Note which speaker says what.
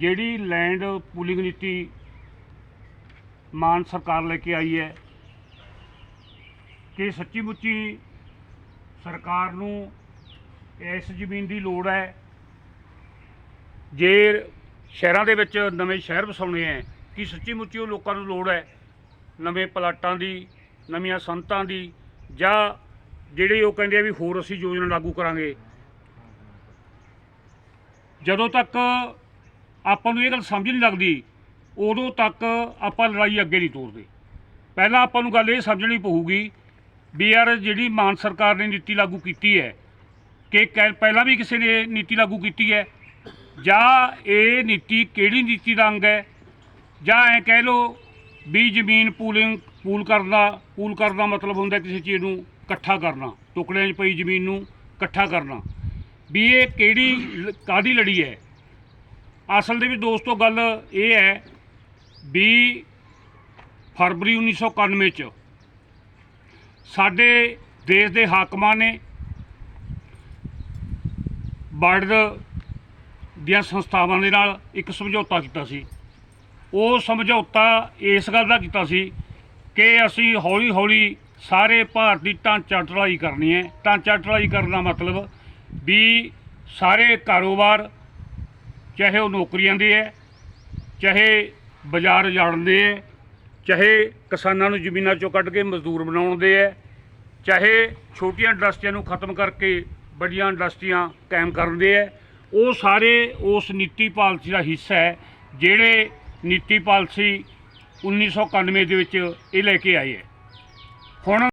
Speaker 1: ਜਿਹੜੀ land pooling ਨੀਤੀ ਮਾਨ ਸਰਕਾਰ ਲੈ ਕੇ ਆਈ ਹੈ, ਕਿ ਸੱਚੀ ਮੁੱਚੀ ਸਰਕਾਰ ਨੂੰ ਇਸ ਜ਼ਮੀਨ ਦੀ ਲੋੜ ਹੈ। ਜੇ ਸ਼ਹਿਰਾਂ ਦੇ ਵਿੱਚ ਨਵੇਂ ਸ਼ਹਿਰ ਵਸਾਉਣੇ ਹੈ, ਕਿ ਸੱਚੀ ਮੁੱਚੀ ਉਹ ਲੋਕਾਂ ਨੂੰ ਲੋੜ ਹੈ, ਨਵੇਂ ਪਲਾਟਾਂ ਦੀ, ਨਵੀਆਂ ਸੰਤਾਂ ਦੀ, ਜਾਂ ਜਿਹੜੇ ਉਹ ਕਹਿੰਦੇ ਆ ਵੀ ਹੋਰ ਅਸੀਂ ਯੋਜਨਾ ਲਾਗੂ ਕਰਾਂਗੇ। ਜਦੋਂ ਤੱਕ ਆਪਾਂ ਨੂੰ ਇਹ ਗੱਲ ਸਮਝ ਨਹੀਂ ਲੱਗਦੀ, ਉਦੋਂ ਤੱਕ ਆਪਾਂ ਲੜਾਈ ਅੱਗੇ ਨਹੀਂ ਤੋਰਦੇ। ਪਹਿਲਾਂ ਆਪਾਂ ਨੂੰ ਗੱਲ ਇਹ ਸਮਝਣੀ ਪਊਗੀ ਵੀ ਯਾਰ ਜਿਹੜੀ ਮਾਨ ਸਰਕਾਰ ਨੇ ਨੀਤੀ ਲਾਗੂ ਕੀਤੀ ਹੈ, ਕਿ ਕਹਿ- ਪਹਿਲਾਂ ਵੀ ਕਿਸੇ ਨੇ ਨੀਤੀ ਲਾਗੂ ਕੀਤੀ ਹੈ, ਜਾਂ ਇਹ ਨੀਤੀ ਕਿਹੜੀ ਨੀਤੀ ਦਾ ਅੰਗ ਹੈ, ਜਾਂ ਐ ਕਹਿ ਲਓ ਵੀ ਜ਼ਮੀਨ ਪੂਲਿੰਗ, ਪੂਲ ਕਰਨਾ, ਪੂਲ ਕਰਨ ਦਾ ਮਤਲਬ ਹੁੰਦਾ ਕਿਸੇ ਚੀਜ਼ ਨੂੰ ਇਕੱਠਾ ਕਰਨਾ, ਟੁਕੜਿਆਂ 'ਚ ਪਈ ਜ਼ਮੀਨ ਨੂੰ ਇਕੱਠਾ ਕਰਨਾ। ਵੀ ਇਹ ਕਿਹੜੀ ਲ- ਕਾਹਦੀ ਲੜੀ ਹੈ? ਅਸਲ ਦੇ ਵਿੱਚ ਦੋਸਤੋ ਗੱਲ ਇਹ ਹੈ ਵੀ ਫਰਵਰੀ 1991 ਚ ਸਾਡੇ ਦੇਸ਼ ਦੇ ਹਾਕਮਾਂ ਨੇ ਵਰਲਡ ਦੀਆਂ ਸੰਸਥਾਵਾਂ ਦੇ ਨਾਲ ਇੱਕ ਸਮਝੌਤਾ ਕੀਤਾ ਸੀ। ਉਹ ਸਮਝੌਤਾ ਇਸ ਗੱਲ ਦਾ ਕੀਤਾ ਸੀ ਕਿ ਅਸੀਂ ਹੌਲੀ ਹੌਲੀ ਸਾਰੇ ਭਾਰਤੀ ਢਾਂਚਾ ਢਲਾਈ ਕਰਨੀ ਹੈ। ਢਾਂਚਾ ਢਲਾਈ ਕਰਨ ਦਾ ਮਤਲਬ ਵੀ ਸਾਰੇ ਕਾਰੋਬਾਰ ਚਾਹੇ ਉਹ ਨੌਕਰੀਆਂ ਦੇ ਹੈ, ਚਾਹੇ ਬਾਜ਼ਾਰ ਉਜਾੜਨ ਦੇ ਹੈ, ਚਾਹੇ ਕਿਸਾਨਾਂ ਨੂੰ ਜ਼ਮੀਨਾਂ ਚੋਂ ਕੱਢ ਕੇ ਮਜ਼ਦੂਰ ਬਣਾਉਣ ਦੇ ਹੈ, ਚਾਹੇ ਛੋਟੀਆਂ ਇੰਡਸਟਰੀਆਂ ਨੂੰ ਖਤਮ ਕਰਕੇ ਵੱਡੀਆਂ ਇੰਡਸਟਰੀਆਂ ਕਾਇਮ ਕਰਨ ਦੇ ਹੈ, ਉਹ ਸਾਰੇ ਉਸ ਨੀਤੀ ਪਾਲਿਸੀ ਦਾ ਹਿੱਸਾ ਹੈ, ਜਿਹੜੇ ਨੀਤੀ ਪਾਲਿਸੀ 1991 ਦੇ ਵਿੱਚ ਇਹ ਲੈ ਕੇ ਆਏ ਹੈ। ਹੁਣ